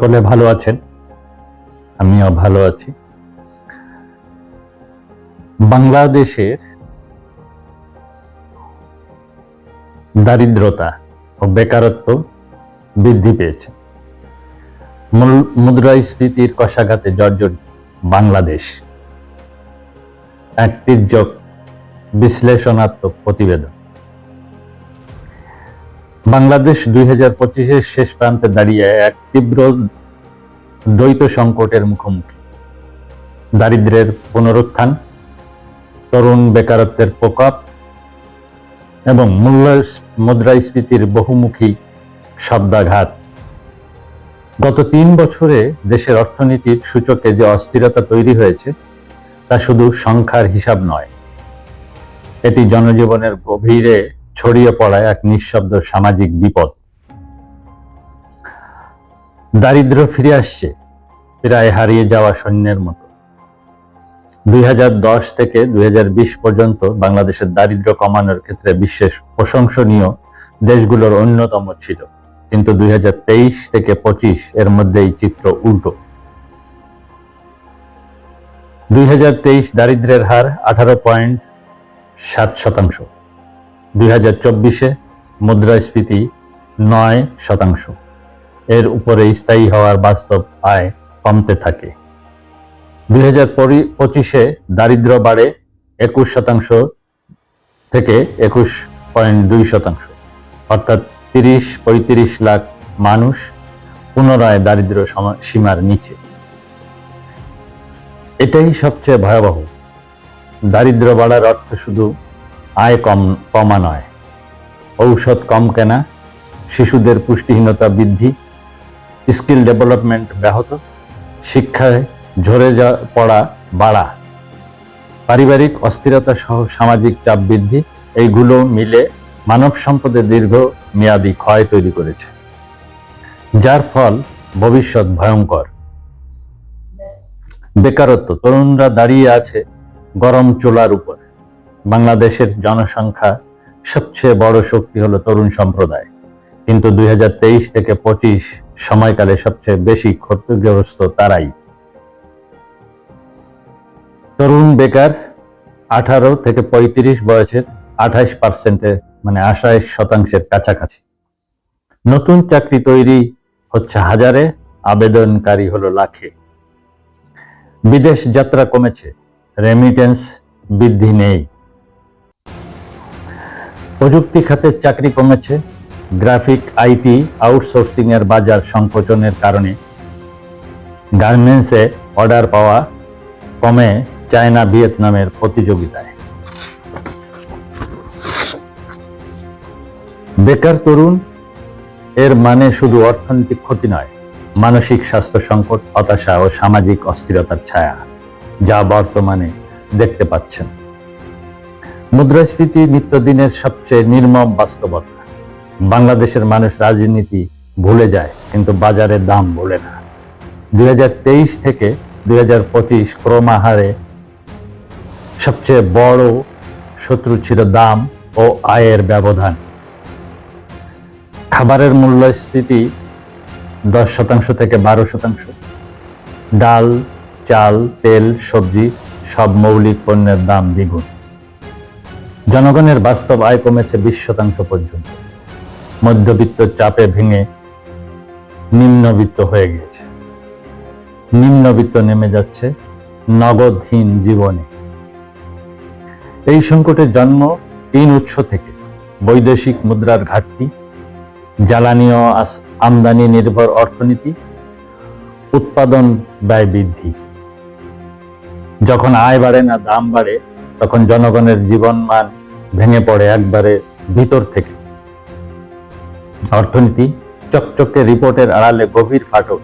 সকলে ভালো আছেন? আমিও ভালো আছি। বাংলাদেশের দারিদ্রতা ও বেকারত্ব বৃদ্ধি পেয়েছে। মুদ্রাস্ফীতির কষাঘাতে জর্জরিত বাংলাদেশ। এক বিশ্লেষণাত্মক প্রতিবেদন। বাংলাদেশ দুই হাজার পঁচিশের শেষ প্রান্তে দাঁড়িয়ে এক তীব্র দ্বৈত সংকটের মুখোমুখি। দারিদ্র্যের পুনরুত্থান, তরুণ বেকারত্বের প্রকোপ এবং মূল্য মুদ্রাস্ফীতির বহুমুখী শব্দাঘাত। গত তিন বছরে দেশের অর্থনীতির সূচকে যে অস্থিরতা তৈরি হয়েছে, তা শুধু সংখ্যার হিসাব নয়, এটি জনজীবনের গভীরে ছড়িয়ে পড়া এক নিঃশব্দ সামাজিক বিপদ। দারিদ্র্য ফিরে আসছে, প্রায় হারিয়ে যাওয়া সৈন্যের মতো। দুই থেকে দুই হাজার বিশ পর্যন্ত বাংলাদেশের দারিদ্র্য কমানোর ক্ষেত্রে বিশ্বের প্রশংসনীয় দেশগুলোর অন্যতম ছিল। কিন্তু দুই হাজার তেইশ থেকে পঁচিশ এর মধ্যেই চিত্র উল্টো। দুই দারিদ্র্যের হার আঠারো পয়েন্ট সাত শতাংশ। দুই হাজার চব্বিশে মুদ্রাস্ফীতি নয় শতাংশ। এর উপরে স্থায়ী হওয়ার বাস্তব আয় কমতে থাকে। দুই হাজার পঁচিশে দারিদ্র বাড়ে একুশ শতাংশ থেকে একুশ পয়েন্ট দুই শতাংশ। অর্থাৎ তিরিশ, পঁয়ত্রিশ লাখ মানুষ পুনরায় দারিদ্র সীমা- সীমার নিচে। এটাই সবচেয়ে ভয়াবহ। দারিদ্র বাড়ার অর্থ শুধু আয় কম, কমা নয়। ঔষধ কম কেনা, শিশুদের পুষ্টিহীনতা বৃদ্ধি, স্কিল ডেভেলপমেন্ট ব্যাহত, শিক্ষায় ঝরে যা, পড়া বাড়া। পারিবারিক অস্থিরতা সহ সামাজিক চাপ বৃদ্ধি, এইগুলো মিলে মানব সম্পদের দীর্ঘ মেয়াদী ক্ষয় তৈরি করেছে। যার ফল ভবিষ্যৎ ভয়ঙ্কর। বেকারত্ব, তরুণরা দাঁড়িয়ে আছে গরম চুলার উপর। বাংলাদেশের জনসংখ্যা সবচেয়ে বড় শক্তি হলো তরুণ সম্প্রদায়। কিন্তু দুই হাজার তেইশ থেকে পঁচিশ সময়কালে সবচেয়ে বেশি ক্ষতিগ্রস্ত তারাই। তরুণ বেকার আঠারো থেকে পঁয়ত্রিশ বয়সের আঠাশ পার্সেন্টে মানে আঠাশ শতাংশের কাছাকাছি। নতুন চাকরি তৈরি হচ্ছে হাজারে, আবেদনকারী হলো লাখে। বিদেশ যাত্রা কমেছে রেমিটেন্স বৃদ্ধি নেই। প্রযুক্তি খাতের চাকরি কমেছে, গ্রাফিক আইটি আউটসোর্সিং এর বাজার সংকোচনের কারণে। গার্মেন্টসে অর্ডার পাওয়া কমে চায়না ভিয়েতনামের প্রতিযোগিতায়। বেকার তরুণ, এর মানে শুধু অর্থনৈতিক ক্ষতি নয়, মানসিক স্বাস্থ্য সংকট, হতাশা ও সামাজিক অস্থিরতার ছায়া, যা বর্তমানে দেখতে পাচ্ছেন। মুদ্রাস্ফীতি নিত্যদিনের সবচেয়ে নির্মম বাস্তবতা। বাংলাদেশের মানুষ রাজনীতি ভুলে যায়, কিন্তু বাজারের দাম ভুলে না। দুই হাজার তেইশ থেকে দুই ক্রমাহারে সবচেয়ে বড় শত্রু ছিল দাম ও আয়ের ব্যবধান। খাবারের মূল্যস্ফীতি দশ শতাংশ থেকে বারো শতাংশ। ডাল, চাল, তেল, সবজি সব মৌলিক পণ্যের দাম দ্বিগুণ। জনগণের বাস্তব আয় কমেছে বিশ শতাংশ পর্যন্ত। মধ্যবিত্ত চাপে ভেঙে নিম্নবিত্ত হয়ে গিয়েছে। নিম্নবিত্ত নেমে যাচ্ছে নগদহীন জীবনে। এই সংকটের জন্ম তিন উৎস থেকে। বৈদেশিক মুদ্রার ঘাটতি, জ্বালানি ও আমদানি নির্ভর অর্থনীতি, উৎপাদন ব্যয় বৃদ্ধি। যখন আয় বাড়ে না, দাম বাড়ে তখন জনগণের জীবনমান ভেঙে পড়ে একবারে ভিতর থেকে। অর্থনীতি চকচকে রিপোর্টের আড়ালে গভীর ফাটল।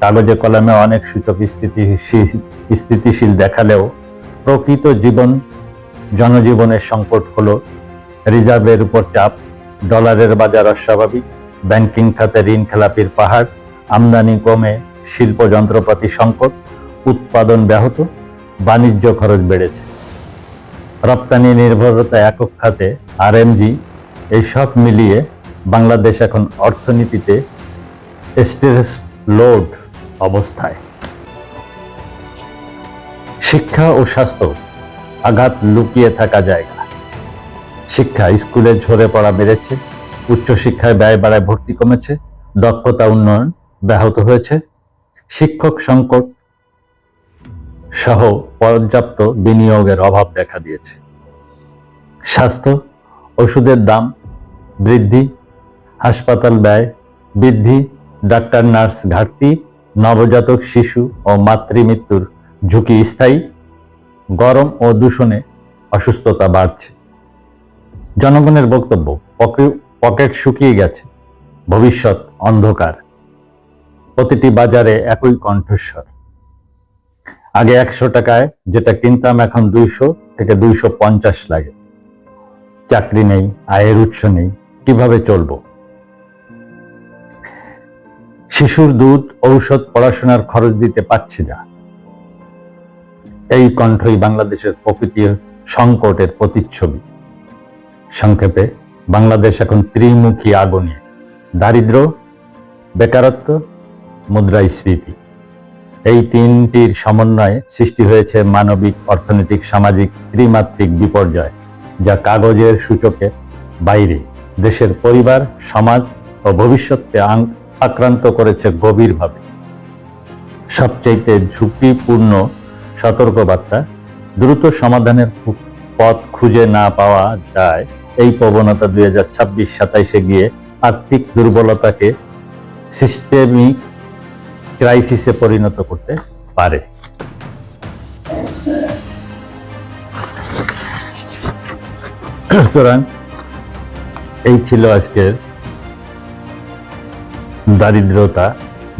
কাগজে কলমে অনেক সূচক স্থিতিশীল দেখালেও প্রকৃত জীবন, জনজীবনের সংকট হল রিজার্ভের উপর চাপ, ডলারের বাজার অস্বাভাবিক, ব্যাংকিং খাতে ঋণ খেলাপির পাহাড়, আমদানি কমে, শিল্প যন্ত্রপাতি সংকট, উৎপাদন ব্যাহত, বাণিজ্য খরচ বেড়েছে। রপ্তানি নির্ভরতা একক খাতে আরএমজি এই সব মিলিয়ে বাংলাদেশ এখন অর্থনীতিতে স্ট্রেস লোড অবস্থায়। শিক্ষা ও স্বাস্থ্য আঘাত লুকিয়ে থাকা জায়গা। শিক্ষা স্কুলে ঝরে পড়া বেড়েছে, উচ্চশিক্ষায় ব্যয় বাড়ায় ভর্তি কমেছে, দক্ষতা উন্নয়ন ব্যাহত হয়েছে, শিক্ষক সংকট সহ পর্যাপ্ত বিনিয়োগের অভাব দেখা দিয়েছে। স্বাস্থ্য, ওষুধের দাম বৃদ্ধি, হাসপাতাল ব্যয় বৃদ্ধি, ডাক্তার, নার্স ঘাটতি, নবজাতক শিশু ও মাতৃমৃত্যুর ঝুঁকি স্থায়ী, গরম ও দূষণে অসুস্থতা বাড়ছে। জনগণের বক্তব্য, পকে- পকেট শুকিয়ে গেছে, ভবিষ্যৎ অন্ধকার। প্রতিটি বাজারে একই কণ্ঠস্বর। আগে একশো টাকায় যেটা কিনতাম এখন দুইশো থেকে দুইশো পঞ্চাশ লাগে। চাকরি নেই, আয়ের উৎস নেই, কীভাবে চলবো? শিশুর দুধ, ঔষধ, পড়াশোনার খরচ দিতে পারছি না। এই কণ্ঠই বাংলাদেশের প্রকৃতির সংকটের প্রতিচ্ছবি। সংক্ষেপে, বাংলাদেশ এখন ত্রিমুখী আগুনে। দারিদ্র, বেকারত্ব, মুদ্রাস্ফীতি। এই তিনটির সমন্বয়ে সৃষ্টি হয়েছে মানবিক, অর্থনৈতিক, সামাজিক, ত্রিমাত্রিক বিপর্যয়, যা কাগজের সূচকে বাইরে, দেশের পরিবার, সমাজ ও ভবিষ্যৎকে আক্রান্ত করেছে গভীরভাবে। সবচেয়ে ঝুঁকিপূর্ণ সতর্কবার্তা, দ্রুত সমাধানের পথ খুঁজে না পাওয়া যায়। এই প্রবণতা দুই হাজার ছাব্বিশ সাতাইশে গিয়ে আর্থিক দুর্বলতাকে সিস্টেমিক ক্রাইসিসে পরিণত করতে পারে। সুতরাং এই ছিল আজকের দারিদ্রতা,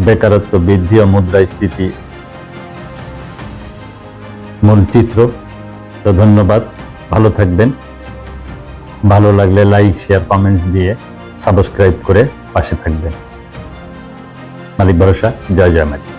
বেকারত্ব বৃদ্ধি ও মুদ্রাস্ফীতি মূল চিত্র তো ধন্যবাদ, ভালো থাকবেন। ভালো লাগলে লাইক শেয়ার কমেন্টস দিয়ে সাবস্ক্রাইব করে পাশে থাকবেন। মালিক ভরসা জয় জয় মালিক